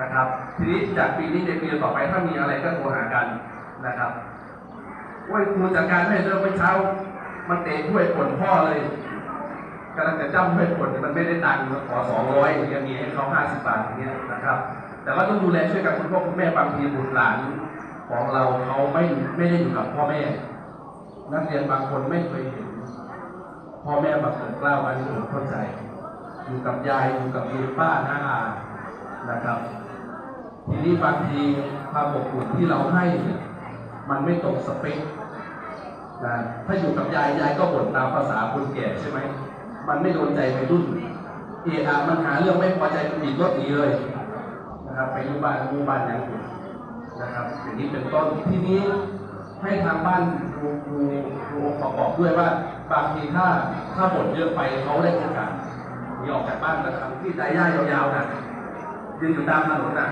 นะครับ ทีนี้จากปีนี้ในปีต่อไปถ้ามีอะไรก็โทรหากันนะครับโอ้ยครูจัดการให้เริ่มเมื่อเช้า มันเตะถ้วยผลพ่อเลยกำลังจะจ้ำถ้วยผลมันไม่ได้ตังค์ขอสองร้อยย่างมีให้เขาห้าสิบบาทอย่างเงี้ยนะครับ แต่ว่าต้องดูแลช่วยกันคุณพ่อคุณแม่บางทีบุตรหลานของเราเขาไม่ไม่ได้อยู่กับพ่อแม่ นักเรียนบางคนไม่เคยเห็นพ่อแม่บังเกิดกล้าวันนี้ผมเข้าใจ อยู่กับยายอยู่กับลุงป้าน้าอานะครับ ทีนี้บางทีความอบอุ่นที่เราให้ มันไม่ตรงสเปคนะถ้าอยู่กับยายยายก็บ่นตามภาษาคนแก่ใช่ไหมมันไม่โดนใจวัยรุ่นเออามันหาเรื่องไม่พอใจมันบิดรถหนีเลยนะครับไปอยุบานอยุบานอย่างอื่นนะครับอย่างนี้เป็นต้นทีนี้ให้ทางบ้านดูดูดูองค์ประกอบด้วยว่าบางทีถ้าถ้าบ่นเยอะไปเขาได้โอกาสหนีออกจากบ้านนะครับที่ไดย่ายาวๆนะยืนอยู่ตามถนนนะ